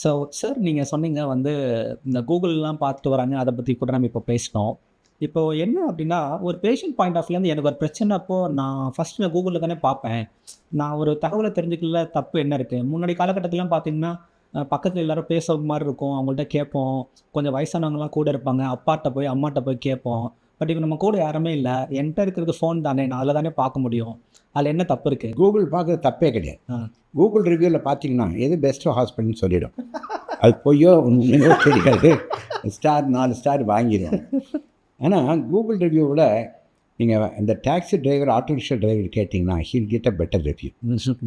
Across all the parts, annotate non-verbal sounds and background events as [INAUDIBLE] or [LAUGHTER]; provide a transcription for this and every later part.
So sir நீங்கள் சொன்னீங்க வந்து இந்த கூகுள்லாம் பார்த்துட்டு வராங்க. அதை பற்றி கூட நம்ம இப்போ பேசினோம் இப்போ என்ன அப்படின்னா ஒரு பேஷண்ட் பாயிண்ட் ஆஃப் வியூலேருந்து எனக்கு ஒரு பிரச்சனை அப்போ நான் ஃபஸ்ட்டு நான் கூகுளில் தானே பார்ப்பேன். நான் ஒரு தகவலை தெரிஞ்சுக்கல தப்பு என்ன இருக்குது முன்னாடி காலகட்டத்திலாம் பார்த்தீங்கன்னா பக்கத்தில் எல்லோரும் பேசுகிற பேசுற மாதிரி இருக்கும். அவங்கள்ட்ட கேட்போம். கொஞ்சம் வயசானவங்களாம் கூட இருப்பாங்க. அப்பாட்ட போய் அம்மாட்ட போய் கேட்போம். பட் இப்போ நம்ம கூட யாருமே இல்லை. என்கிட்ட இருக்கிறது ஃபோன் தானே. நான் அதில் தானே பார்க்க முடியும். அதில் என்ன தப்பு இருக்குது கூகுள் பார்க்குறது தப்பே கிடையாது. கூகுள் ரிவ்யூவில் பார்த்தீங்கன்னா எது பெஸ்ட்டோ ஹாஸ்பிட்டல்னு சொல்லிடும். அது பொய்யோ உண்மையோ தெரியாது. ஸ்டார் நாலு ஸ்டார் வாங்கிடும் ஆனால் கூகுள் ரிவ்யூவில் நீங்கள் இந்த taxi driver auto rickshaw driver கேட்டிங்கன்னா he'll get a better review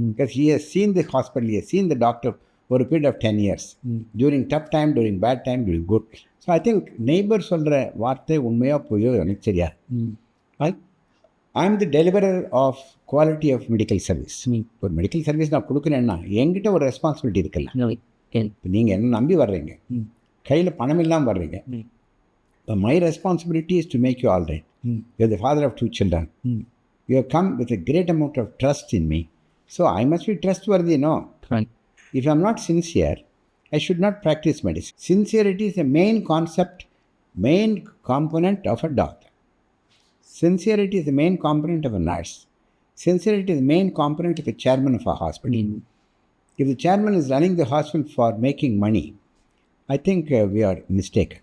because he seen the hospital seen the doctor ஒரு period of ten years hmm. During tough time during bad time during good so I think neighbour சொல்கிற வார்த்தை உண்மையோ பொய்யோ எனக்கு ம் I am the deliverer of quality of medical service. ஒரு medical service நான் கொடுக்குறேன்னா என்கிட்ட ஒரு ரெஸ்பான்சிபிலிட்டி இருக்குல்ல? இப்போ நீங்கள் என்ன நம்பி வர்றீங்க? ம். கையில் பணம் இல்லாமல் வர்றீங்க. இப்போ my responsibility is to make you all right. You the father of two children you come with a great amount of trust in me so I must be trust worthy no If i'm not sincere i should not practice medicine. Sincerity is the main concept main component of a doctor. Sincerity is the main component of a nurse. Sincerity is the main component of a chairman of a hospital. ம் if the chairman is running the hospital for making money i think uh, we are mistaken.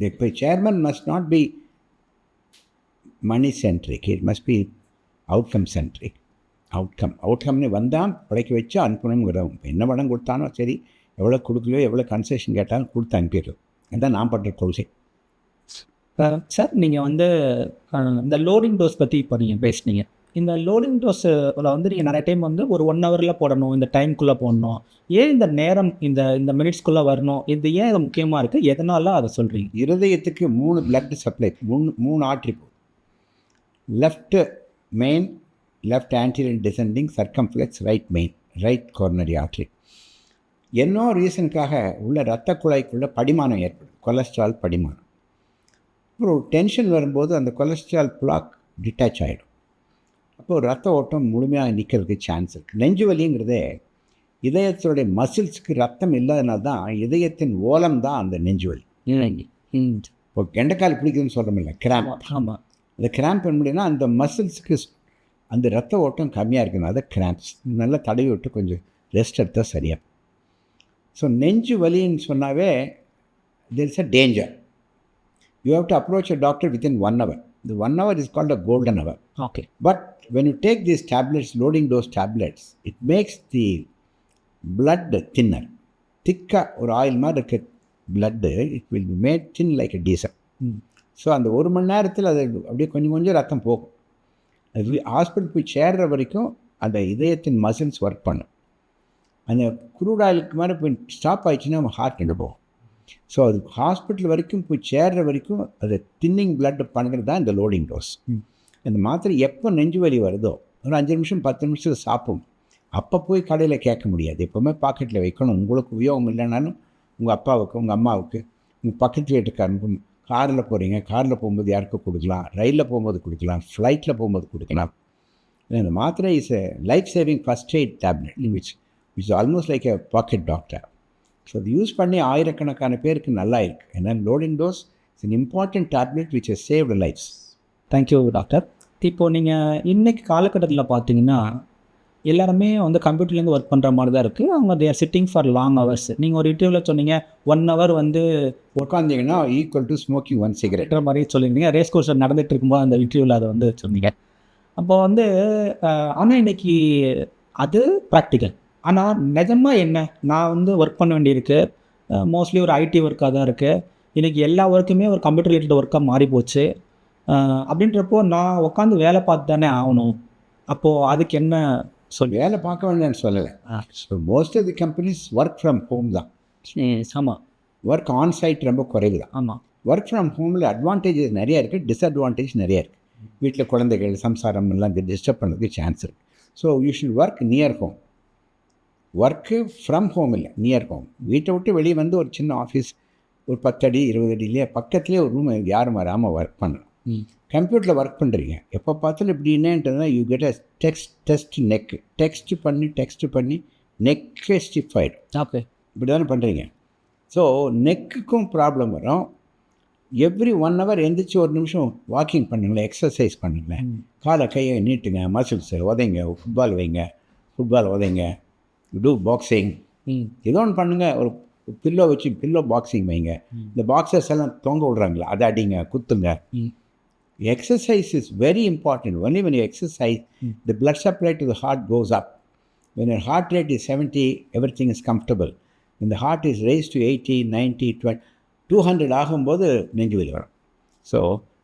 The the chairman must not be money centric it must be outcome centric outcome அவுட்கம்னு வந்தால் படைக்க வச்சு அனுப்பணுங்கிறோம் என்ன படம் கொடுத்தானோ சரி எவ்வளோ கொடுக்கலையோ எவ்வளோ concession கேட்டாலும் கொடுத்து அனுப்பிடுறோம். அதுதான் நான் பண்ணுற கொள்கை. சார் நீங்கள் வந்து இந்த லோடிங் டோஸ் பற்றி இப்போ நீங்கள் பேசுனீங்க. இந்த லோடிங் டோஸில் வந்து நீங்கள் நிறைய டைம் வந்து ஒரு ஒன் ஹவரில் போடணும் இந்த டைம்குள்ளே போடணும். ஏன் இந்த நேரம் இந்த இந்த மினிட்ஸ்க்குள்ளே வரணும்? இது ஏன் இது முக்கியமாக இருக்குது எதனால அதை சொல்கிறீங்க இருதயத்துக்கு மூணு பிளட் சப்ளை மூணு மூணு ஆட்ரி போகும் left main left anterior descending circumflex right main right coronary artery என்னோ ரீசனுக்காக உள்ள இரத்த குழாய்க்குள்ள படிமானம் ஏற்படும். கொலஸ்ட்ரால் படிமானம். அப்புறம் டென்ஷன் வரும்போது அந்த கொலஸ்ட்ரால் பிளாக் டிட்டாச் ஆகிடும் அப்போ ரத்த ஓட்டம் முழுமையாக நிற்கிறதுக்கு சான்ஸ் இருக்குது நெஞ்சு வலிங்கிறதே இதயத்தினுடைய மசில்ஸ்க்கு ரத்தம் இல்லாதனால தான் இதயத்தின் ஓலம் தான் அந்த நெஞ்சு வலி. இப்போ கெண்டைக்கால் பிடிக்குதுன்னு சொல்கிறோமில்ல கிராம்ப் ஆமாம் அந்த கிராம்ப் பண்ண முடியும்னா அந்த மசில்ஸ்க்கு அந்த ரத்த ஓட்டம் கம்மியாக இருக்குன்னு அதை கிராம்ப்ஸ் நல்லா தடவி விட்டு கொஞ்சம் ரெஸ்ட் எடுத்தால் சரியாக ஸோ நெஞ்சு வலின்னு சொன்னாவே there is a danger you have to approach a doctor within one hour இந்த one hour is called a golden hour okay But when you take these tablets, loading dose tablets, it makes the blood thinner. திக்காக ஒரு oil மாதிரி இருக்க blood. It will be made thin like a diesel. ம். So அந்த ஒரு மணி நேரத்தில் அது அப்படியே கொஞ்சம் கொஞ்சம் ரத்தம் போகும். ஹாஸ்பிட்டல் போய் சேர்ற வரைக்கும் அந்த இதயத்தின் மசில்ஸ் ஒர்க் பண்ணும். அந்த குரூட் ஆயிலுக்கு மேலே போய் ஸ்டாப் ஆயிடுச்சுன்னா நம்ம ஹார்ட் நின்று போகும்? ஸோ அது ஹாஸ்பிட்டல் வரைக்கும் போய் சேர்ற வரைக்கும் அதை தின்னிங் blood பண்ணுறது தான் இந்த லோடிங் டோஸ். இந்த மாத்திரை எப்போ நெஞ்சு வலி வருதோ ஒரு அஞ்சு நிமிஷம் பத்து நிமிஷத்தில் சாப்பிடும். அப்போ போய் கடையில் கேட்க முடியாது. எப்போவுமே பாக்கெட்டில் வைக்கணும். உங்களுக்கு உபயோகம் இல்லைனாலும் உங்கள் அப்பாவுக்கு உங்கள் அம்மாவுக்கு உங்கள் பக்கத்து வீட்டுக்காரனுக்கு காரில் போகிறீங்க காரில் போகும்போது யாருக்கும் கொடுக்கலாம்? ரயிலில் போகும்போது கொடுக்கலாம் ஃப்ளைட்டில் போகும்போது கொடுக்கலாம். இந்த மாத்திரை is a life saving first aid tablet which which almost like a pocket doctor so அது யூஸ் பண்ணி ஆயிரக்கணக்கான பேருக்கு நல்லா இருக்குது ஏன்னா loading dose is an important tablet which has saved lifes thank you doctor இப்போது நீங்கள் இன்றைக்கு காலகட்டத்தில் பார்த்தீங்கன்னா எல்லாருமே வந்து கம்ப்யூட்டர்லேருந்து ஒர்க் பண்ணுற மாதிரி தான் இருக்குது அவங்க they're sitting for long hours நீங்கள் ஒரு இன்டர்வியூவில் சொன்னீங்க ஒன் ஹவர் வந்து உட்காந்தீங்கன்னா equal to smoking one cigarette மாதிரி சொல்லியிருந்தீங்க. ரேஸ் கோர்ஸில் நடந்துட்டு இருக்கும்போது அந்த இன்டர்வியூவில் அதை வந்து சொன்னீங்க. அப்போ வந்து ஆனால் இன்னைக்கு அது ப்ராக்டிக்கல் ஆனால் நிஜமாக என்ன? நான் வந்து ஒர்க் பண்ண வேண்டியிருக்கு. மோஸ்ட்லி ஒரு ஐடி ஒர்க்காக தான் இருக்குது இன்றைக்கி எல்லா ஒர்க்குமே ஒரு கம்ப்யூட்டர் ரிலேட்டட் ஒர்க்காக மாறி போச்சு. அப்படின்றப்போ நான் உட்காந்து வேலை பார்த்து தானே ஆகணும். அப்போது அதுக்கு என்ன சொல்லி. வேலை பார்க்க வேண்டாம்னு சொல்லலை. So most of the companies work from home தான். ஆமாம் ஒர்க் ஆன் சைட் ரொம்ப குறைவு தான். ஆமாம் ஒர்க் ஃப்ரம் ஹோமில் அட்வான்டேஜஸ் நிறையா இருக்குது டிஸ்அட்வான்டேஜ் நிறையா இருக்குது வீட்டில் குழந்தைகள் சம்சாரம் எல்லாம் டிஸ்டர்ப் பண்ணுறதுக்கு சான்ஸ் இருக்குது so you should work near home work from home இல்லை நியர் ஹோம் வீட்டை விட்டு வெளியே வந்து ஒரு சின்ன ஆஃபீஸ் ஒரு பத்தடி இருபது அடியிலேயே பக்கத்துலேயே ஒரு ரூம் யாரும் வராமல் ஒர்க் பண்ணலாம். ம் கம்ப்யூட்டரில் ஒர்க் பண்ணுறீங்க எப்போ பார்த்தாலும் இப்படி என்னன்றதுனா you get a text test neck text பண்ணி டெக்ஸ்ட் பண்ணி நெக்கே ஸ்டிஃப் ஆகிடும் ஓகே இப்படி தானே பண்ணுறீங்க ஸோ நெக்குக்கும் ப்ராப்ளம் வரும். எவ்ரி ஒன் ஹவர் எந்திரிச்சு ஒரு நிமிஷம் வாக்கிங் பண்ணுங்களேன் எக்ஸசைஸ் பண்ணுங்களேன். காலை கையை நீட்டுங்க மசில்ஸை உதைங்க ஃபுட்பால் வைங்க ஃபுட்பால் உதைங்க டூ பாக்ஸிங் ம். ஏதோ ஒன்று பண்ணுங்கள் ஒரு பில்லோ வச்சு பில்லோ பாக்ஸிங் வைங்க. இந்த பாக்ஸர்ஸ் எல்லாம் தொங்க விடுறாங்களா அதை அடிங்க குத்துங்க. Exercise is very important only when you exercise the blood supply to the heart goes up when your heart rate is 70 everything is comfortable when the heart is raised to 80 90 20 200 ஆகும்போது நெஞ்சு வலி வரும் so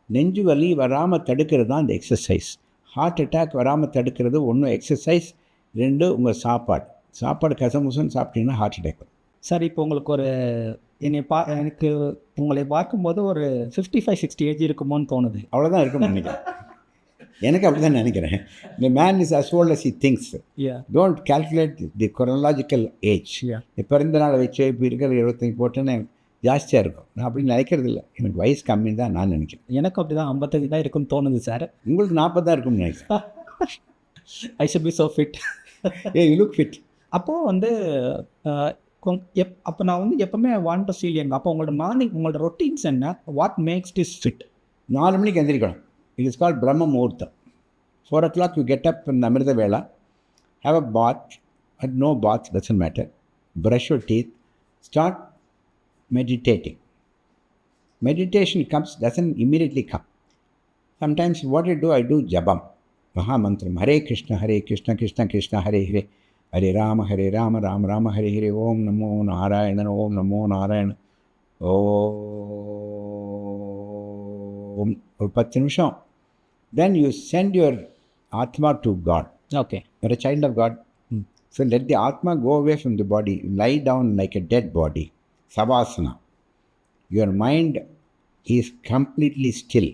நெஞ்சு வலி வராமல் தடுக்கிறது தான் இந்த எக்ஸசைஸ் ஹார்ட் அட்டாக் வராமல் தடுக்கிறது ஒன்று எக்ஸசைஸ் ரெண்டு உங்கள் சாப்பாடு சாப்பாடு கசமுசன்னு சாப்பிட்டீங்கன்னா ஹார்ட் அட்டாக் வரும் சார் இப்போ உங்களுக்கு ஒரு என்னை பா எனக்கு உங்களை பார்க்கும்போது ஒரு ஃபிஃப்டி ஃபைவ் சிக்ஸ்டி ஏஜ் இருக்குமோன்னு தோணுது. அவ்வளோதான் இருக்கும்னு நினைக்கிறேன். எனக்கு அப்படி தான் நினைக்கிறேன் இந்த man is as old as he things don't calculate the chronological age. பிறந்த நாளை வச்சு இப்போ இருக்கிற இருபத்தஞ்சி போட்டேன்னு ஜாஸ்தியாக இருக்கும். நான் அப்படி நினைக்கிறது இல்லை. எனக்கு வயசு கம்மி தான் நான் நினைக்கிறேன். எனக்கு அப்படி தான் ஐம்பத்தஞ்சு தான் இருக்குன்னு தோணுது சார் உங்களுக்கு நாற்பது தான் இருக்கும்னு நினைக்கிறேன். I should be so fit a you look fit அப்போது வந்து எப் அப்போ நான் வந்து எப்போவுமே வாண்ட் டு சீல் எங்க அப்போ உங்களோட மார்னிங் உங்களோட ரொட்டீன்ஸ் என்ன? வாட் மேக்ஸ் திஸ் ஃபிட் நாலு மணிக்கு எந்திரிக்கணும். It is call Brahma muhurtham four o'clock you get up இந்த அமிர்த வேளா have a bath at no bath doesn't matter brush your teeth start meditating. Meditation comes, doesn't immediately come. Sometimes what I do, I do jabam, Mahamantram, Hare Krishna, Hare Krishna, Krishna Krishna, Hare Hare, Hare Rama, Hare Rama, Rama Rama, Hare Hare, Om Namo Narayana, Om Namo Narayana, Om, ஒரு பத்து நிமிஷம் then you send your Atma to God. Okay You're a child of God. So let the Atma go away from the body. Lie down like a dead body. Savasana. Your mind is completely still.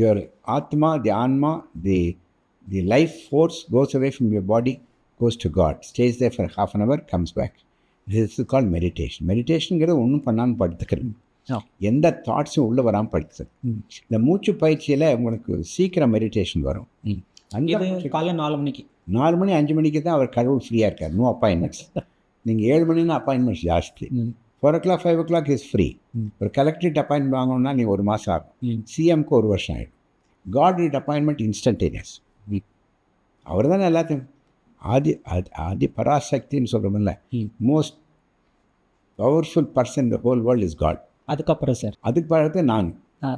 Your Atma, the Anma, the, the life force goes away from your body, goes to God. Stays there for half an hour, comes back. This is called meditation. மெடிடேஷனுங்கிறது ஒன்றும் பண்ணாமல் படுத்துக்கிறது எந்த தாட்ஸும் உள்ளே வராமல் படுத்துக்கிறது இந்த மூச்சு பயிற்சியில் உங்களுக்கு சீக்கிரம் மெடிடேஷன் வரும். இது காலைல நாலு மணிக்கு. நாலு மணி அஞ்சு மணிக்கு தான் அவர் கடவுள் ஃப்ரீயாக இருக்கார். நோ அப்பாயின்மெண்ட்ஸ் நீங்கள் ஏழு மணினா அப்பாயின்மெண்ட்ஸ் ஜாஸ்தி. Four o'clock five o'clock is free ஒரு கலெக்டரேட் அப்பாயின்மெண்ட் வாங்கணும்னா நீங்கள் ஒரு மாதம் ஆகும். சிஎம்க்கு ஒரு வருஷம் ஆகிடும் காட்ரேட் அப்பாயின்மெண்ட் இன்ஸ்டன்டேனியஸ் அவர் தானே எல்லாத்தையும் ஆதி ஆதி- பராசக்தின்னு சொல்கிறோம்ல most powerful person the whole world is God அதுக்கப்புறம் சார். அதுக்கு பழத்து நான்.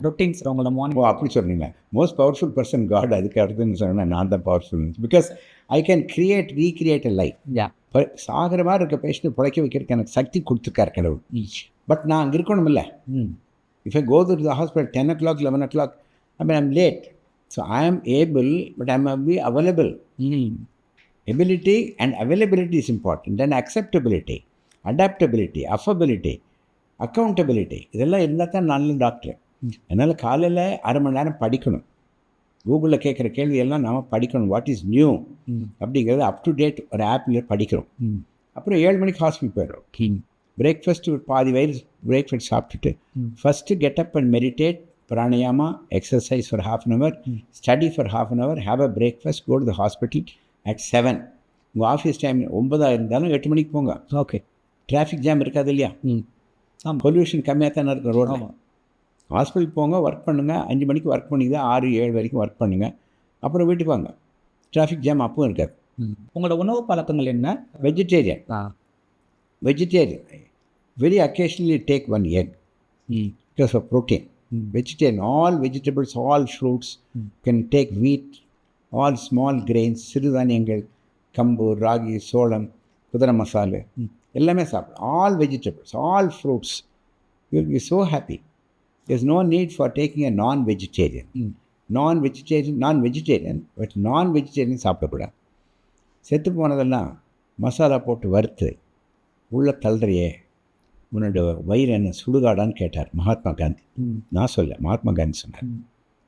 ரொட்டீன்ஸ் உங்களோட ஓ மார்னிங் அப்படி சொல்கிறீங்களா மோஸ்ட் பவர்ஃபுல் பர்சன் காட் அதுக்கு அடுத்துன்னு சொன்னேன் நான் தான் powerful because I can create recreate a life சாகிற மாதிரி இருக்க பேஷண்ட் பிழைக்க வைக்கிறதுக்கு எனக்கு சக்தி கொடுத்துருக்கார் கடவுள். பட் நான் அங்கே இருக்கணும் இல்லை if I go to the hospital ten o'clock eleven o'clock I mean I'm late so I am able but I am be available ability and availability is important and acceptability adaptability affability accountability இதெல்லாம் இருந்தால் தான் நல்ல doctor அதனால் காலையில் அரை மணி நேரம் படிக்கணும். கூகுளில் கேட்குற கேள்வி எல்லாம் நாம் படிக்கணும். வாட் இஸ் நியூ அப்படிங்கிறது அப் டு டேட் ஒரு ஆப்பில் படிக்கிறோம். அப்புறம் ஏழு மணிக்கு ஹாஸ்பிட்டல் போயிடுறோம். king பிரேக்ஃபாஸ்ட் ஒரு பாதி வயிறு பிரேக்ஃபாஸ்ட் சாப்பிட்டுட்டு. First get up and meditate pranayama exercise for half an hour ம். Study for half an hour have a breakfast go to the hospital at seven உங்கள் ஆஃபீஸ் டைம் ஒன்பதாக இருந்தாலும் எட்டு மணிக்கு போங்க. ஓகே டிராஃபிக் ஜாம் இருக்காது இல்லையா? ம். ஆமாம் பொல்யூஷன் கம்மியாக தானே இருக்கும் ரோட்டில் ஆமாம் ஹாஸ்பிட்டல் போங்க ஒர்க் பண்ணுங்கள் அஞ்சு மணிக்கு ஒர்க் பண்ணிங்க ஆறு ஏழு வரைக்கும் ஒர்க் பண்ணுங்கள் அப்புறம் வீட்டுக்கு வாங்க. டிராஃபிக் ஜாம் அப்பவும் இருக்காது. ம். உங்களோட உணவு பழக்கங்கள் என்ன? வெஜிடேரியன் ஆ. Vegetarian. Very occasionally take one egg. ம். Because of protein. Mm. vegetarian all vegetables all fruits All small grains சிறுதானியங்கள் கம்பு ராகி சோளம் குதிரை மசாலு. எல்லாமே சாப்பிடும் all vegetables all fruits will be so happy no need for taking a non vegetarian ம். நான் வெஜிடேரியன் நான் வெஜிடேரியன் பட் நான் வெஜிடேரியன் சாப்பிடக்கூடாது. செத்து போனதெல்லாம் மசாலா போட்டு வறுத்து உள்ள தள்ளுறையே. உன்னோட வயிறு என்ன சுடுகாடான்னு கேட்டார் மகாத்மா காந்தி. நான் சொல்ல மகாத்மா காந்தி சொன்னார்.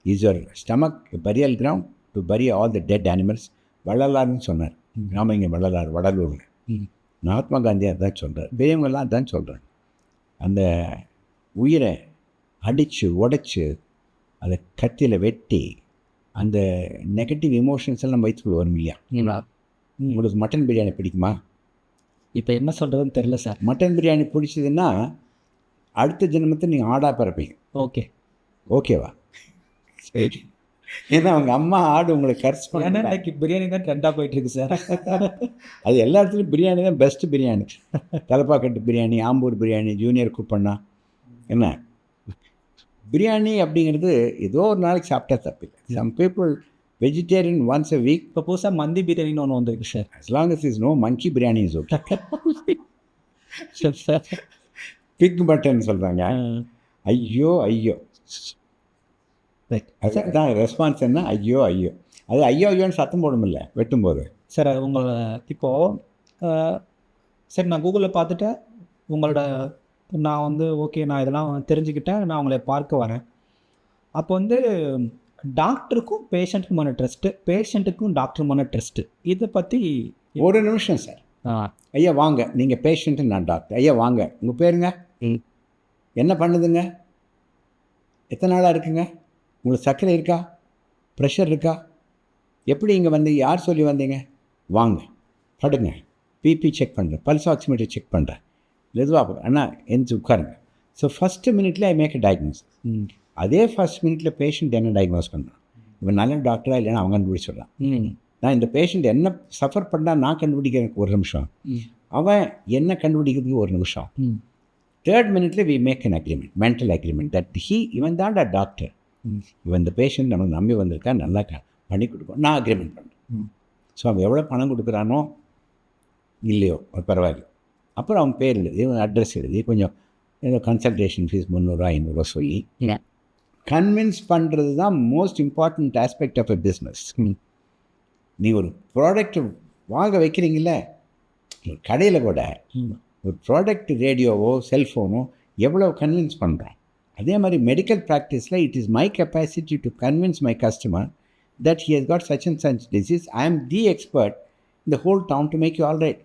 Is your stomach burial ground to bury all the dead animals வள்ளலார்னு சொன்னார். நாம இங்கே வள்ளலார் வடலூரில். மகாத்மா காந்தி அதான் சொல்கிறார் பெரியவங்கெல்லாம் அதான் சொல்கிறாங்க அந்த உயிரை அடித்து உடைச்சு அதை கத்தியில் வெட்டி அந்த நெகட்டிவ் எமோஷன்ஸ் எல்லாம் வயிற்றுக்குள்ள வரும் இல்லையா? ம் உங்களுக்கு மட்டன் பிரியாணி பிடிக்குமா? இப்போ என்ன சொல்கிறதுன்னு தெரில சார். மட்டன் பிரியாணி பிடிச்சதுன்னா அடுத்த ஜென்மத்தை நீங்கள் ஆடாக பிறப்பீங்க. ஓகே. ஓகேவா? சரி. ஏன்னா அவங்க அம்மா ஆடு உங்களை கர்ஸ் பண்ண இன்னைக்கு பிரியாணி தான் ட்ரெண்டாக போயிட்டு இருக்கு சார் அது எல்லா இடத்துலையும் பிரியாணி தான் பெஸ்ட் பிரியாணி. தலப்பாக்கட்டு பிரியாணி ஆம்பூர் பிரியாணி ஜூனியர் குப்பண்ணா என்ன? பிரியாணி அப்படிங்கிறது ஏதோ ஒரு நாளைக்கு சாப்பிட்டா தப்பில்லை. Some people vegetarian once a week இப்போ புதுசாக மந்தி பிரியாணின்னு ஒன்று வந்திருக்கு sir as long as is no monkey biryani is okay pig mutton சொல்கிறாங்க ஐயோ ஐயோ. ரைட் அதுதான் ரெஸ்பான்ஸ் என்ன ஐயோ ஐயோ. அது ஐயோ ஐயோன்னு சத்தம் போடுமில்ல வெட்டும்போது. சார் உங்களை இப்போது சரி நான் கூகுளில் பார்த்துட்டு உங்களோட நான் வந்து ஓகே நான் இதெல்லாம் தெரிஞ்சுக்கிட்டேன் நான் உங்களை பார்க்க வரேன். அப்போ வந்து டாக்டருக்கும் பேஷண்ட்டுக்குமான ட்ரஸ்ட்டு பேஷண்ட்டுக்கும் டாக்டருமான ட்ரஸ்ட்டு இதை பற்றி ஒரு நிமிஷம் சார் ஐயா வாங்க. நீங்கள் பேஷண்ட்டு நான் டாக்டர். ஐயா வாங்க. உங்கள் பேருங்க? ம். என்ன பண்ணுதுங்க? எத்தனை நாளாக இருக்குங்க? உங்களுக்கு சர்க்கரை இருக்கா? ப்ரெஷர் இருக்கா? எப்படி இங்கே வந்து யார் சொல்லி வந்தீங்க? வாங்க படுங்க. பிபி செக் பண்ணுறேன் பல்ஸ் ஆக்சிமீட்டர் செக் பண்ணுறேன் மெதுவாக அண்ணா எந்திச்சு உட்காருங்க. ஸோ ஃபஸ்ட்டு மினிட்ல ஐ மேக் அ டயக்னோஸ் அதே ஃபர்ஸ்ட் மினிட்ல பேஷண்ட் என்ன டயக்னோஸ் பண்ணுறான் இவன் நல்ல டாக்டரா இல்லைன்னா அவன் கண்டுபிடிச்சிடலாம் நான் இந்த பேஷண்ட் என்ன சஃபர் பண்ணால் நான் கண்டுபிடிக்கிறதுக்கு ஒரு நிமிஷம். அவன் என்ன கண்டுபிடிக்கிறதுக்கு ஒரு நிமிஷம். தேர்ட் மினிட்ல we make an agreement mental agreement that he இவன் தான்டா டாக்டர். இவன் இந்த பேஷண்ட் நம்ம நம்பி வந்திருக்கா? நல்லா க- பண்ணி கொடுக்கும் நான் அக்ரிமெண்ட் பண்ணுறேன் ம். ஸோ அவன் எவ்வளோ பணம் கொடுக்குறானோ? இல்லையோ அது பரவாயில்ல. அப்புறம் அவன் பேர் எழுதி இவன் அட்ரஸ் எழுதி கொஞ்சம் ஏதோ கன்சல்டேஷன் ஃபீஸ் முந்நூறுரூவா ஐநூறுரூவா சொல்லி. கன்வின்ஸ் பண்ணுறது தான் most important aspect of a business நீ ஒரு ப்ராடக்ட் வாங்க வைக்கிறீங்கள ஒரு கடையில் கூட ஒரு ப்ராடக்ட் ரேடியோவோ செல்ஃபோனோ எவ்வளோ கன்வின்ஸ் பண்ணுறோம் அதே மாதிரி medical ப்ராக்டிஸில் it is my capacity to convince my customer that he has got such and such disease I am the expert இந்த whole town to make you all right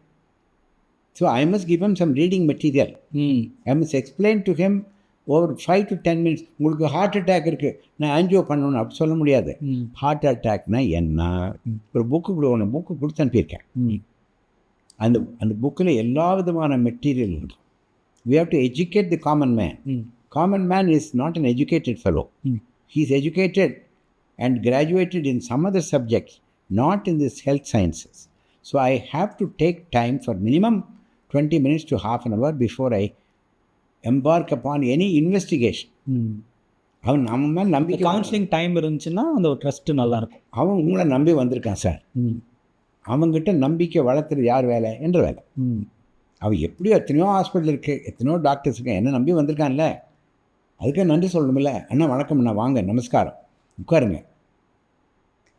so I must give him some reading material hmm I must explain to him over five to ten minutes உங்களுக்கு heart attack இருக்குது நான் angio பண்ணணும் அப்படி சொல்ல முடியாது. Heart அட்டாக்னா என்ன? ஒரு புக்கு ஒன்று புக்கு கொடுத்து அனுப்பியிருக்கேன். ம் அந்த அந்த புக்கில் எல்லா விதமான மெட்டீரியல் இருக்கும் we have to educate the common man common man is not uneducated fellow he is educated and graduated in some other subjects not in this health sciences so I have to take time for minimum twenty minutes to half an hour before I embark upon any investigation அவன் நம்ம மேலே நம்பிக்கை counselling time இருந்துச்சுன்னா அந்த ஒரு trust நல்லாயிருக்கும். அவன் உங்களை நம்பி வந்திருக்கான் சார். அவங்ககிட்ட நம்பிக்கை வளர்த்துறது யார் வேலை? என்ற வேலை. அவன் எப்படியோ எத்தனையோ ஹாஸ்பிட்டல் இருக்குது எத்தனையோ டாக்டர்ஸ் இருக்கு என்ன நம்பி வந்திருக்கான்ல? அதுக்கே நன்றி சொல்லணுமில்ல அண்ணா வணக்கம் அண்ணா. வாங்க நமஸ்காரம். உட்காருங்க.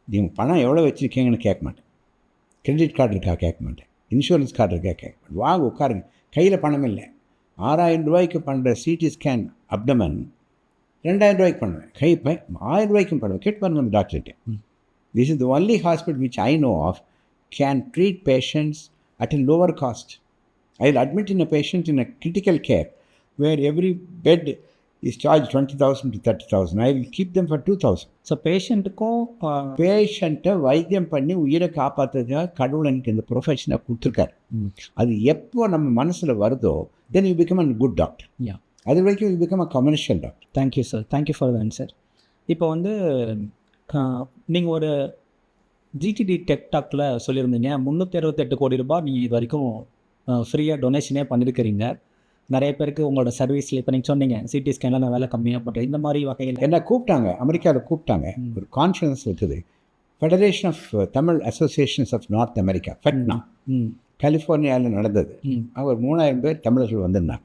நீங்கள் பணம் எவ்வளோ வச்சுருக்கீங்கன்னு கேட்க மாட்டேன். கிரெடிட் கார்டு இருக்கா கேட்க மாட்டேன். இன்சூரன்ஸ் கார்டு இருக்கா கேட்க மாட்டேன். வாங்க உட்காருங்க. கையில் பணம் இல்லை. ஆறாயிரம் ரூபாய்க்கு பண்ணுற சிடி ஸ்கேன் அப்டமன் ரெண்டாயிரம் ரூபாய்க்கு பண்ணுவேன். கை பை ஆயிரம் ரூபாய்க்கும் பண்ணுவேன். கேட்டு பாருங்க அந்த டாக்டர்கிட்ட this is the only hospital which I know of can treat patients at a lower cost. I'll admit in a patient in a critical care where every bed is charged 20,000 to 30,000. I will keep them for 2,000. So பேஷண்ட்டுக்கும் பேஷண்ட்டை வைத்தியம் பண்ணி உயிரை காப்பாற்றுறதுக்காக கடவுள் எனக்கு இந்த ப்ரொஃபஷனை கொடுத்துருக்காரு. அது எப்போ நம்ம மனசில் வருதோ then you become a good doctor yeah அது வரைக்கும் you become a commercial doctor thank you sir thank you for the answer இப்போ வந்து நீங்கள் ஒரு ஜிடிடி டெக்டாக்கில் சொல்லியிருந்தீங்க. முந்நூற்றி அறுபத்தெட்டு கோடி ரூபாய் நீங்கள் இது வரைக்கும் ஃப்ரீயாக டொனேஷனே பண்ணியிருக்கிறீங்க நிறைய பேருக்கு உங்களோட சர்வீஸில் இப்போ நீங்கள் சொன்னீங்க சிடி ஸ்கேனில் நான் வேலை கம்மியாக பண்ணுறேன் இந்த மாதிரி வகையில். என்ன கூப்பிட்டாங்க? அமெரிக்காவில் கூப்பிட்டாங்க. ஒரு கான்ஃபரன்ஸ் இருக்குது. Federation of Tamil Associations of North America FeTNA கலிஃபோர்னியாவில் நடந்தது. அவர் மூணாயிரம் பேர் தமிழர்கள் வந்திருந்தாங்க.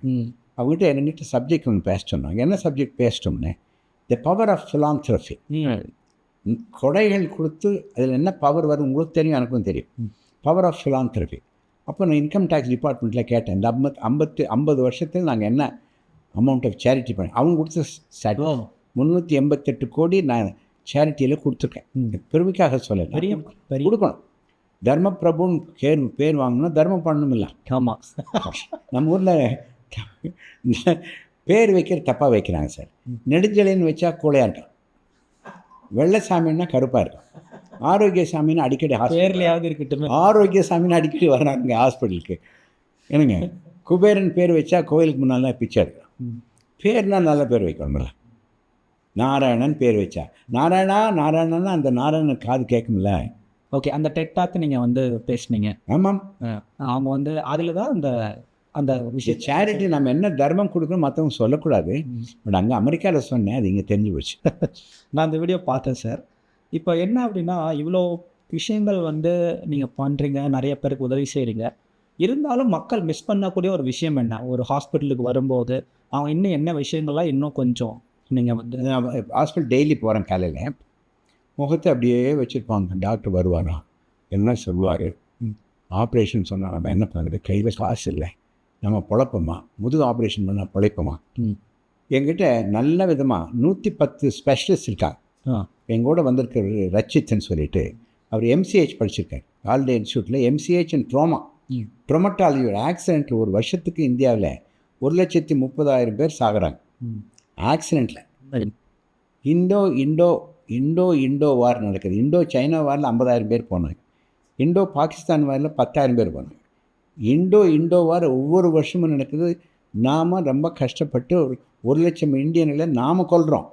அவங்ககிட்ட என்கிட்ட சப்ஜெக்ட் ஒன்று பேச சொன்னாங்க. என்ன சப்ஜெக்ட் பேசிட்டோம்னே the power of philanthropy hmm. கொடைகள் கொடுத்து அதில் என்ன பவர் வரும் உங்களுக்கு தெரியும் எனக்கும் தெரியும். பவர் ஆஃப் ஃபிலான்த்ரஃபி அப்போ நான் இன்கம் டேக்ஸ் டிபார்ட்மெண்ட்டில் கேட்டேன். இந்த ஐம்பத் ஐம்பத்து ஐம்பது வருஷத்தில் நாங்கள் என்ன அமௌண்ட் ஆஃப் சேரிட்டி பண்ணி அவங்க கொடுத்த ஓ. முந்நூற்றி எண்பத்தெட்டு கோடி நான் சேரிட்டியில் கொடுத்துருக்கேன். பெருமைக்காக சொல்லலை. பெரிய கொடுக்கணும். தர்ம பிரபுன்னு பேர் பேர் வாங்கணும் தர்மம் பண்ணணுமில்ல ஆமாம் நம்ம ஊரில் பேர் வைக்கிற தப்பாக வைக்கிறாங்க சார். நெடுஞ்சலைன்னு வச்சா கோழையாட்டம் வெள்ளசாமின்னா கருப்பாக இருக்கும். ஆரோக்கிய சாமின்னு அடிக்கடி பேர்லையாவது இருக்கட்டும். ஆரோக்கிய சாமின்னு அடிக்கடி வர்றாங்க ஹாஸ்பிட்டலுக்கு என்னங்க? குபேரன் பேர் வச்சா கோயிலுக்கு முன்னால் பிச்சை எடுக்கலாம் ம். பேர்னா நல்ல பேர் வைக்கணும்ல. நாராயணன் பேர் வச்சா. நாராயணா நாராயணன்னா அந்த நாராயணன் காது கேட்கும்ல. ஓகே அந்த டெட்டாக்கு நீங்கள் வந்து பேசுனீங்க. ஆமாம். அவங்க வந்து அதில் தான் அந்த அந்த விஷயம் சேரிட்டி நம்ம என்ன தர்மம் கொடுக்கணும் மற்றவங்க சொல்லக்கூடாது. பட் அங்கே அமெரிக்காவில் சொன்னேன் அது இங்கே தெரிஞ்சு போச்சு. நான் அந்த வீடியோ பார்த்தேன் சார் இப்போ என்ன அப்படின்னா இவ்வளோ விஷயங்கள் வந்து நீங்கள் பண்ணுறீங்க நிறைய பேருக்கு உதவி செய்கிறீங்க இருந்தாலும் மக்கள் மிஸ் பண்ணக்கூடிய ஒரு விஷயம் என்ன? ஒரு ஹாஸ்பிட்டலுக்கு வரும்போது அவங்க இன்னும் என்ன விஷயங்கள்லாம் இன்னும் கொஞ்சம் நீங்கள் வந்து ஹாஸ்பிட்டல் டெய்லி போகிறேன் காலையில். முகத்தை அப்படியே வச்சுருப்பாங்க. டாக்டர் வருவாரா? என்ன சொல்லுவார்? ஆப்ரேஷன் சொன்னால் நம்ம என்ன பண்ணுறது கையில் காசு இல்லை. நம்ம பொழப்போமா? முதுகு ஆப்ரேஷன் பண்ணால் பிழைப்போமா? ம். நல்ல விதமாக நூற்றி பத்து ஸ்பெஷலிஸ்ட் இருக்காங்க. எங்கூட வந்திருக்கிற ரச்சித்னு சொல்லிட்டு அவர் எம்சிஹெச் படிச்சிருக்கார். ஆல்டே இன்ஸ்டியூட்டில் எம்சிஹெச் அண்ட் ட்ரோமா ம். ட்ரொமட்டாலஜி ஒரு ஆக்சிடென்ட் ஒரு வருஷத்துக்கு இந்தியாவில் ஒரு லட்சத்தி முப்பதாயிரம் பேர் சாகுறாங்க. ஆக்சிடெண்ட்டில் Indo Indo Indo Indo war நடக்குது. இண்டோ சைனா வாரில் ஐம்பதாயிரம் பேர் போனாங்க. இண்டோ பாகிஸ்தான் வாரில் பத்தாயிரம் பேர் போனாங்க. இண்டோ இண்டோ வார் ஒவ்வொரு வருஷமும் நடக்குது. நாம் ரொம்ப கஷ்டப்பட்டு ஒரு ஒரு லட்சம் இந்தியர்களை நாம் கொல்கிறோம்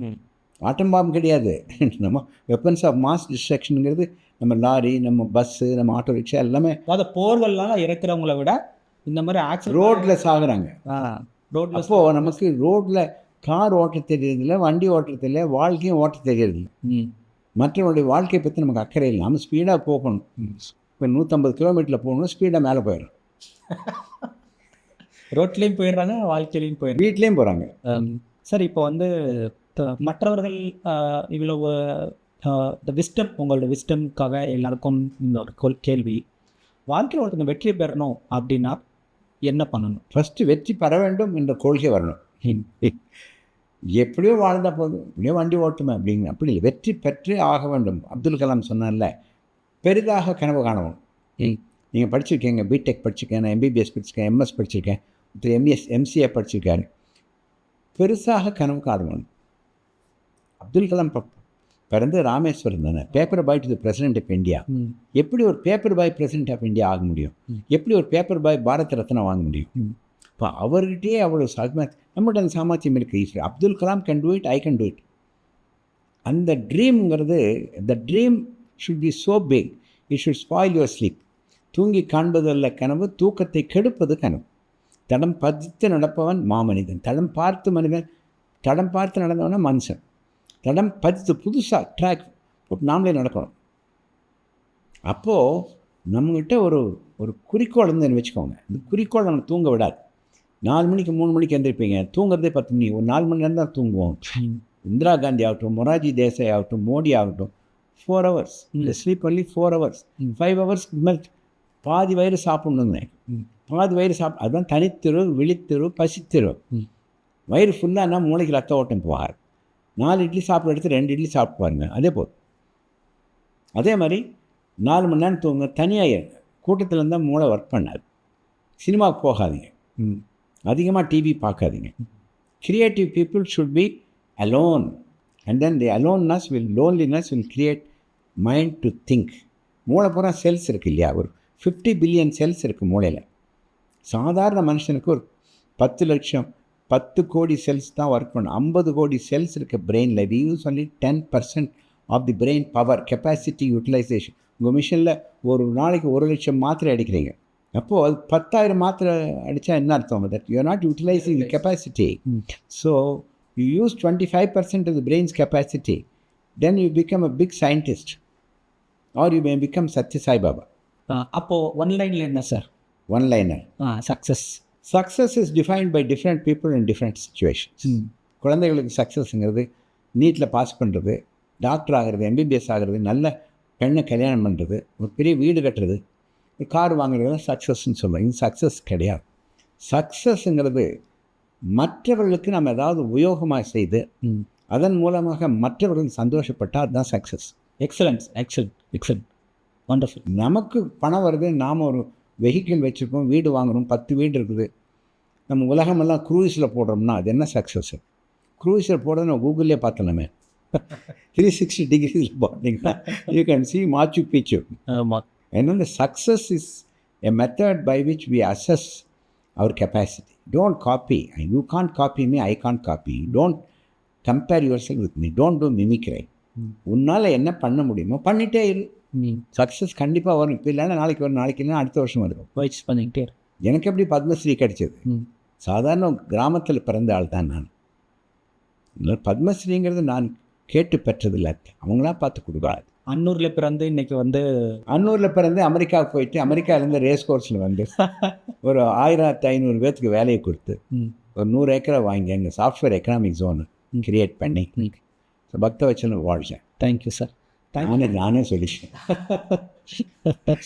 ம். ஆட்டம் பாம்பு கிடையாது. [LAUGHS] நம்ம வெப்பன்ஸ் ஆஃப் மாஸ் டிஸ்ட்ரக்ஷனுங்கிறது நம்ம லாரி நம்ம பஸ்ஸு நம்ம ஆட்டோ ரிக்ஷா எல்லாமே அதாவது போர்கள்லாம் இறக்குறவங்கள விட இந்த மாதிரி ஆக்சிடென்ட் ரோட்டில் சாகுறாங்க ரோட்ல அப்போது நமக்கு ரோட்டில் கார் ஓட்ட தெரியறதில்ல வண்டி ஓட்ட தெரியல வாழ்க்கையும் ஓட்ட தெரியறதில்ல. ம். மற்றவங்களுடைய வாழ்க்கையை பற்றி நமக்கு அக்கறை இல்லை. நம்ம ஸ்பீடாக போகணும். இப்போ நூற்றம்பது கிலோமீட்டரில் போகணும் ஸ்பீடாக மேலே போயிடும் ரோட்லேயும் [LAUGHS] போயிடுறாங்க வாழ்க்கையிலையும் போயிடுறாங்க. வீட்லேயும் போகிறாங்க சார் இப்போ வந்து மற்றவர்கள் இவ்வளவு இந்த விஸ்டம் உங்களோட விஸ்டம்காக எல்லாருக்கும் இந்த ஒரு கொல்- கேள்வி. வாழ்க்கையில் ஒருத்தங்க வெற்றி பெறணும் அப்படின்னா என்ன பண்ணணும்? ஃபஸ்ட்டு வெற்றி பெற வேண்டும் என்ற கொள்கை வரணும். எப்படியோ வாழ்ந்தால் போதும். எப்படியோ வண்டி ஓட்டுமே அப்படிங்க அப்படி இல்லை. வெற்றி பெற்றே ஆக வேண்டும். அப்துல் கலாம் சொன்னார்ல பெரிதாக கனவு காணவும். நீங்கள் படிச்சிருக்கீங்க பிடெக் படிச்சிருக்கேன் நான் எம்பிபிஎஸ் படிச்சிருக்கேன் எம்எஸ் படிச்சிருக்கேன் ஒருத்தர் எம்எஸ் எம்சிஏ படிச்சிருக்காரு பெருசாக கனவு காணணும் அப்துல் கலாம் பிறந்து ராமேஸ்வரம் தானே. Paper boy to the president of India எப்படி ஒரு paper boy president of India ஆக முடியும். எப்படி ஒரு பேப்பர் பாய் பாரத் ரத்னா வாங்க முடியும். இப்போ அவர்கிட்டயே அவ்வளோ சாமர்த்தியம் நம்மகிட்ட அந்த சாமர்த்தியம் இருக்குது Eswari Abdul Kalam can do it I can do it அந்த ட்ரீம்ங்கிறது the dream should be so big it should spoil your sleep தூங்கி காண்பதல்ல கனவு தூக்கத்தை கெடுப்பது கனவு. தடம் பதித்து நடப்பவன் மாமனிதன். தடம் பார்த்து மனிதன். தடம் பார்த்து நடந்தவன மனுஷன். தடம் பதித்து புதுசாக ட்ராக் போட்டு நாமளே நடக்கணும். அப்போது நம்மக்கிட்ட ஒரு ஒரு குறிக்கோள் இருந்துன்னு வச்சுக்கோங்க. இந்த குறிக்கோள் நம்ம தூங்க விடாது. நாலு மணிக்கு மூணு மணிக்கு எந்திரிப்பீங்க. தூங்குறதே பத்து மணி ஒரு நாலு மணி நேரம் தான் தூங்குவோம். இந்திரா காந்தி ஆகட்டும் மொராஜி தேசாய் ஆகட்டும் மோடி ஆகட்டும் ஃபோர் ஹவர்ஸ் இந்த sleep only four hours. Five hours மேல் பாதி வயிறு சாப்பிட்ணுங்க. பாதி வயிறு சாப்பிட் அதுதான் தனித்திரு விழித்திரு பசித்திரு. வயிறு ஃபுல்லானா மூளைக்கு ரத்த ஓட்டம் போகாது. நாலு இட்லி சாப்பிட்ற இடத்துல ரெண்டு இட்லி சாப்பிட்டு பாருங்க. அதே போதும் அதே மாதிரி நாலு மணி நேரம் தூங்க தனியாக இருங்க கூட்டத்தில் இருந்தால் மூளை ஒர்க் பண்ணாது. சினிமாவுக்கு போகாதீங்க. அதிகமாக டிவி பார்க்காதீங்க. Creative people should be alone and then the aloneness will loneliness will create mind to think மூளை பூரா செல்ஸ் இருக்குது இல்லையா? ஒரு ஃபிஃப்டி பில்லியன் செல்ஸ் இருக்குது மூளையில். சாதாரண மனுஷனுக்கு ஒரு பத்து லட்சம் பத்து கோடி செல்ஸ் தான் ஒர்க் பண்ணும் ஐம்பது கோடி செல்ஸ் இருக்க பிரெயினில் we use only ten percent of the brain power capacity utilisation உங்கள் மிஷினில் ஒரு நாளைக்கு ஒரு லட்சம் மாத்திரை அடிக்கிறீங்க. அப்போது அது பத்தாயிரம் மாத்திரை அடித்தா என்ன அர்த்தம்? That you not utilising the capacity. So you use twenty five percent of the brain's capacity then you become a big scientist or you may become Sathya Sai Baba அப்போது ஒன்லைனில் என்ன sir one liner success success is defined by different people in different situations குழந்தைகளுக்கு சக்ஸஸ்ங்கிறது நீட்டில் pass பண்ணுறது doctor ஆகிறது MBBS ஆகிறது நல்ல பெண்ணை கல்யாணம் பண்ணுறது ஒரு பெரிய வீடு கட்டுறது ஒரு கார் வாங்குறது சக்ஸஸ்ன்னு சொல்லுவோம் இது சக்ஸஸ் கிடையாது. சக்ஸஸ்ங்கிறது மற்றவர்களுக்கு நம்ம ஏதாவது உபயோகமாக செய்து அதன் மூலமாக மற்றவர்கள் சந்தோஷப்பட்டால் அதுதான் success excellence excellent excellent wonderful நமக்கு பணம் வருது நாம் ஒரு வெஹிக்கிள் வச்சுருக்கோம் வீடு வாங்குறோம் பத்து வீடு இருக்குது நம்ம உலகமெல்லாம் க்ரூஸில் போடுறோம்னா அது என்ன சக்ஸஸ் க்ரூஸில் போடுறது நான் கூகுள்லேயே பார்த்தலாமே த்ரீ சிக்ஸ்டி டிகிரிஸில் போட்டிங்கன்னா you can see Machu Picchu ஆமாம் என்னென்ன success is a method by which we assess our capacity. Don't copy. You can't copy me, I can't copy you. Don't compare yourself with me. Don't do mimicry. உன்னால் என்ன பண்ண முடியுமோ பண்ணிட்டே இரு ம் success கண்டிப்பாக வரும். இப்போ இல்லைன்னா நாளைக்கு வரும். நாளைக்கு இல்லைன்னா அடுத்த வருஷம் வரும். முயற்சி பண்ணிக்கிட்டே. எனக்கு எப்படி பத்மஸ்ரீ கிடைச்சது? சாதாரண கிராமத்தில் பிறந்த ஆள் தான் நான். பத்மஸ்ரீங்கிறது நான் கேட்டு பெற்றதில்லை. அவங்களா பார்த்து கொடுக்குறாங்க அன்னூரில் பிறந்து இன்னைக்கு வந்து அன்னூரில் பிறந்து அமெரிக்காவுக்கு போயிட்டு அமெரிக்காவிலேருந்து ரேஸ் கோர்ஸில் வந்து [LAUGHS] ஒரு ஆயிரத்தி ஐநூறு பேர்த்துக்கு வேலையை கொடுத்து ஒரு நூறு ஏக்கரை வாங்கி அங்கே சாஃப்ட்வேர் எக்கனாமிக் ஜோன் கிரியேட் பண்ணி பக்த வச்சன வாழ்ச்சேன் தேங்க்யூ சார் நானே நானே சொல்லிட்டேன். [LAUGHS]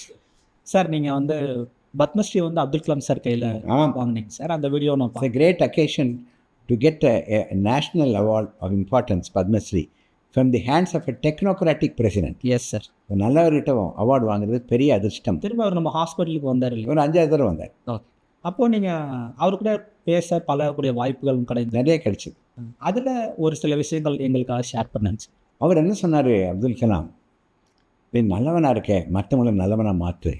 சார் நீங்கள் வந்து பத்மஸ்ரீ வந்து அப்துல் கலாம் சார் கையில் வாங்கினீங்க சார். அந்த வீடியோ நான் occasion to get a, a national award of importance, Padma Shri, from the hands of a technocratic president. Yes sir ஒரு நல்லவர்கிட்ட அவார்டு வாங்குறது பெரிய அதிர்ஷ்டம். திரும்ப அவர் நம்ம ஹாஸ்பிட்டலுக்கு வந்தார் இல்லையா? ஒரு அஞ்சாவது தடவை வந்தார். ஓகே அப்போது நீங்கள் அவர் கூட பேச பழகக்கூடிய வாய்ப்புகள் கிடையாது நிறைய கிடைச்சிது. அதில் ஒரு சில விஷயங்கள் எங்களுக்காக ஷேர் பண்ணுங்க சார். அவர் என்ன சொன்னார் அப்துல் கலாம்? நீ நல்லவனாக இருக்க மற்றவங்கள நல்லவனாக மாற்று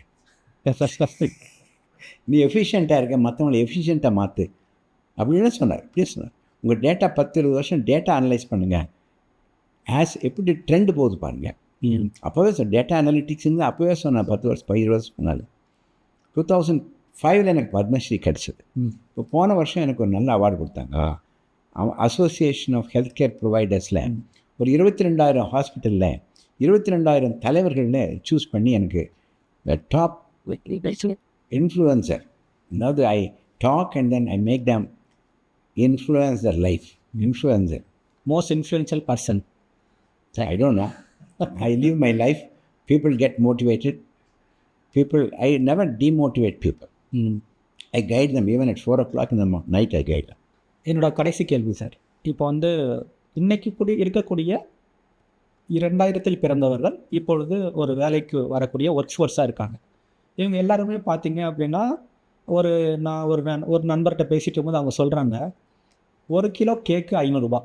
[LAUGHS] நீ எஃபிஷியண்ட்டாக இருக்க மற்றவங்கள எஃபிஷியண்ட்டாக மாற்று அப்படின்னு சொன்னார்? இப்படியே சொன்னார். உங்கள் டேட்டா பத்து இருபது வருஷம் டேட்டா அனலைஸ் பண்ணுங்கள் ஆஸ் எப்படி ட்ரெண்ட் போகுது பாருங்கள் அப்போவே சொன்ன டேட்டா அனாலிட்டிக்ஸ்னு அப்போவே சொன்னேன் பத்து வருஷம் பதினஞ்சு வருஷம் முன்னால் டூ தௌசண்ட் ஃபைவ்ல எனக்கு பத்மஸ்ரீ கிடச்சிது. இப்போ போன வருஷம் எனக்கு ஒரு நல்ல அவார்டு கொடுத்தாங்க. அசோசியேஷன் ஆஃப் ஹெல்த் கேர் ப்ரொவைடர்ஸில். ஒரு இருபத்தி ரெண்டாயிரம் ஹாஸ்பிட்டலில் இருபத்தி ரெண்டாயிரம் தலைவர்களில் சூஸ் பண்ணி எனக்கு டாப் இன்ஃப்ளூயன்சர் அதாவது I talk and then I make them influencer life influencer most influential person I don't know. I live my life. People get motivated. People, I never demotivate people. ம் I guide them even at 4 o'clock in the mo- night. I guide them. என்னோட கடைசி கேள்வி sir இப்போ வந்து இன்னைக்கு கூடிய இருக்கக்கூடிய இரண்டாயிரத்தில் பிறந்தவர்கள் இப்பொழுது ஒரு வேலைக்கு வரக்கூடிய ஒர்க் ஃபோர்ஸாக இருக்காங்க. இவங்க எல்லாருமே பார்த்தீங்க அப்படின்னா ஒரு நான் ஒரு நன் ஒரு நண்பர்கிட்ட பேசிட்டு இருக்கும்போது அவங்க சொல்கிறாங்க ஒரு கிலோ கேக்கு ஐநூறுரூபா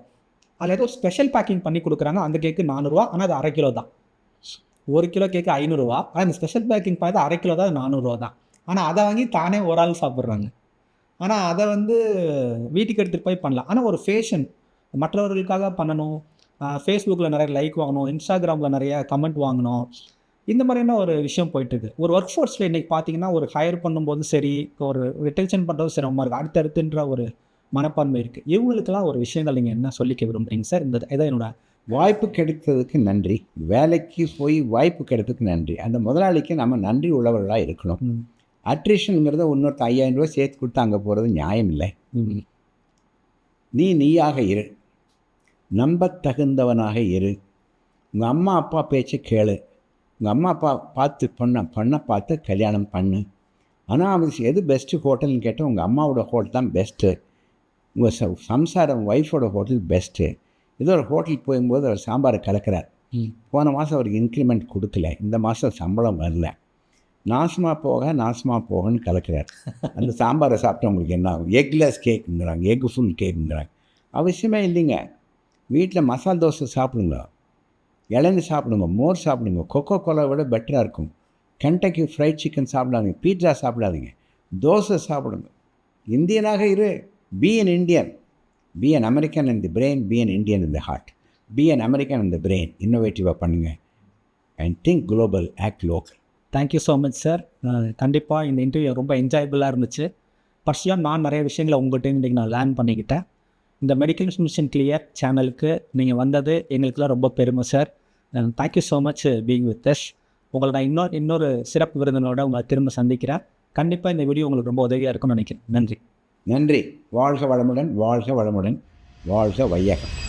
அதில் ஏதோ ஸ்பெஷல் பேக்கிங் பண்ணி கொடுக்குறாங்க அந்த கேக்கு நானூறுரூவா ஆனால் அது அரை கிலோ தான். ஒரு கிலோ கேக்கு ஐநூறுரூவா ஆனால் அந்த ஸ்பெஷல் பேக்கிங் பார்த்து அரை கிலோ தான் அது நானூறுரூவா தான். ஆனால் அதை வாங்கி தானே ஒரு ஆள் சாப்பிட்றாங்க. ஆனால் அதை வந்து வீட்டுக்கு எடுத்துகிட்டு போய் பண்ணலாம். ஆனால் ஒரு ஃபேஷன் மற்றவர்களுக்காக பண்ணணும். ஃபேஸ்புக்கில் நிறைய லைக் வாங்கணும். இன்ஸ்டாகிராமில் நிறைய கமெண்ட் வாங்கணும். இந்த மாதிரியான ஒரு விஷயம் போயிட்டுருக்கு. ஒரு ஒர்க் ஃபோர்ஸில் இன்றைக்கி பார்த்தீங்கன்னா ஒரு ஹையர் பண்ணும்போது சரி ஒரு ரிட்டென்ஷன் பண்ணுறது சிரமமாக இருக்குது அடுத்தடுத்துன்ற ஒரு மனப்பான்மை இருக்குது இவங்களுக்கெல்லாம் ஒரு விஷயங்கள் நீங்கள் என்ன சொல்லிக்க விரும்புறீங்க சார்? இந்த இதான் என்னோட வாய்ப்பு கிடைத்ததுக்கு நன்றி. வேலைக்கு போய் வாய்ப்பு கிடைத்ததுக்கு நன்றி. அந்த முதலாளிக்கு நம்ம நன்றி உள்ளவர்களாக இருக்கணும். அட்ரிஷனுங்கிறத இன்னொருத்த ஐயாயிரம் ரூபாய் சேர்த்து கொடுத்து அங்கே போகிறது நியாயம் இல்லை. நீ நீயாக இரு. நம்பத்தகுந்தவனாக இரு. உங்கள் அம்மா அப்பா பேச்சை கேளு. உங்கள் அம்மா அப்பா பார்த்து பொண்ணை பொண்ணை பார்த்து கல்யாணம் பண்ணு. ஆனால் அவன் எது பெஸ்ட்டு ஹோட்டல்னு கேட்டால் உங்கள் அம்மாவோட ஹோட்டல் தான் பெஸ்ட்டு உங்கள் ச சம்சாரம் ஒய்ஃபோட ஹோட்டல் பெஸ்ட்டு ஏதோ ஒரு ஹோட்டலுக்கு போகும்போது அவர் சாம்பாரை கலக்கிறார். போன மாதம் அவருக்கு இன்க்ரிமெண்ட் கொடுக்கல. இந்த மாதம் சம்பளம் வரல. நாசமாக போக நாசமாக போகன்னு கலக்கிறார். அந்த சாம்பாரை சாப்பிட்டு உங்களுக்கு என்ன ஆகும்? எக்லெஸ் கேக்குங்கிறாங்க எக் ஃபுல் கேக்குங்கிறாங்க அவசியமே இல்லைங்க. வீட்டில் மசால் தோசை சாப்பிடுங்க. இளநி சாப்பிடுங்க மோர் சாப்பிடுங்க. கொக்கோ கோலா விட பெட்டராக இருக்கும். கென்டக்கி ஃப்ரைட் சிக்கன் சாப்பிடாதீங்க. பீட்சா சாப்பிடாதீங்க. தோசை சாப்பிடுங்க. இந்தியனாக இரு. Be an Indian be an American in the brain be an Indian in the heart be an American in the brain இன்னோவேட்டிவாக பண்ணுங்கள் and think global act local thank you so much sir கண்டிப்பாக இந்த interview ரொம்ப என்ஜாயபுளாக இருந்துச்சு. பர்சியாக நான் நிறைய விஷயங்களை உங்கள்கிட்ட இன்றைக்கி நான் லேர்ன் பண்ணிக்கிட்டேன். இந்த மெடிக்கல் மிஷன் கிளியர் சேனலுக்கு நீங்கள் வந்தது எங்களுக்குலாம் ரொம்ப பெருமை sir thank you so much being with us உங்களை நான் இன்னொரு இன்னொரு சிறப்பு விருந்தினோட உங்களை திரும்ப சந்திக்கிறேன். கண்டிப்பாக இந்த வீடியோ உங்களுக்கு ரொம்ப உதவியாக இருக்கும்னு நினைக்கிறேன். நன்றி. நன்றி. வாழ்க வளமுடன் வாழ்க வளமுடன் வாழ்க வையகம்.